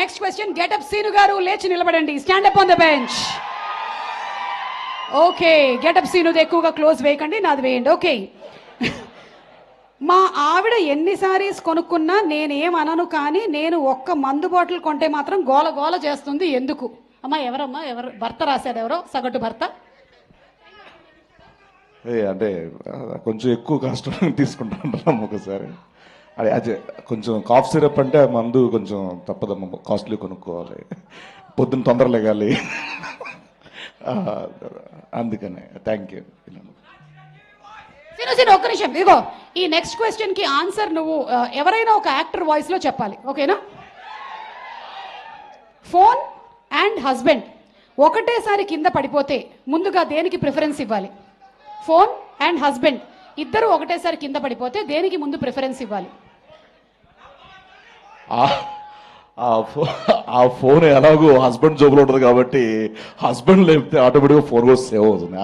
Next question getup scene గారు లేచి నిలబడండి. Stand up on the bench okay getup సీనుది ఎక్కువగా క్లోజ్ వేయకండి నాది వేయండి. ఓకే మా ఆవిడ ఎన్ని సారీస్ కొనుక్కున్నా నేనేం అనను కానీ నేను ఒక్క మందు బాటిల్ కొంటే మాత్రం గోల గోల చేస్తుంది. ఎందుకు? అమ్మా ఎవరమ్మా? ఎవరు? భర్త రాశాడు ఎవరో? సగటు భర్త? ఏ అంటే కొంచెం ఎక్కువ కష్టం తీసుకుంటాం ఒకసారి. అదే అదే కొంచెం కాఫ్ సిరప్ అంటే మందు కొంచెం తప్పదమ్మ కాస్ట్లీ కొనుక్కోవాలి. పొద్దున్న తొందర లేగాలి. అందుకనే థ్యాంక్ యూ సిను సీను ఒక్క నిమిషం. ఇదిగో ఈ నెక్స్ట్ క్వశ్చన్కి ఆన్సర్ నువ్వు ఎవరైనా ఒక యాక్టర్ వాయిస్లో చెప్పాలి. ఓకేనా? ఫోన్ అండ్ హస్బెండ్ ఒకటేసారి కింద పడిపోతే ముందుగా దేనికి ప్రిఫరెన్స్ ఇవ్వాలి? ఫోన్ అండ్ హస్బెండ్ ఇద్దరు ఒకటేసారి కింద పడిపోతే దేనికి ముందు ప్రిఫరెన్స్ ఇవ్వాలి? ఆ- ఆ ఫోన్ ఎలాగో హస్బెండ్ జోబులో ఉంటుంది కాబట్టి హస్బెండ్ లేపితే ఆటోమేటిక్గా ఫోన్ కూడా సేవ్ అవుతుంది?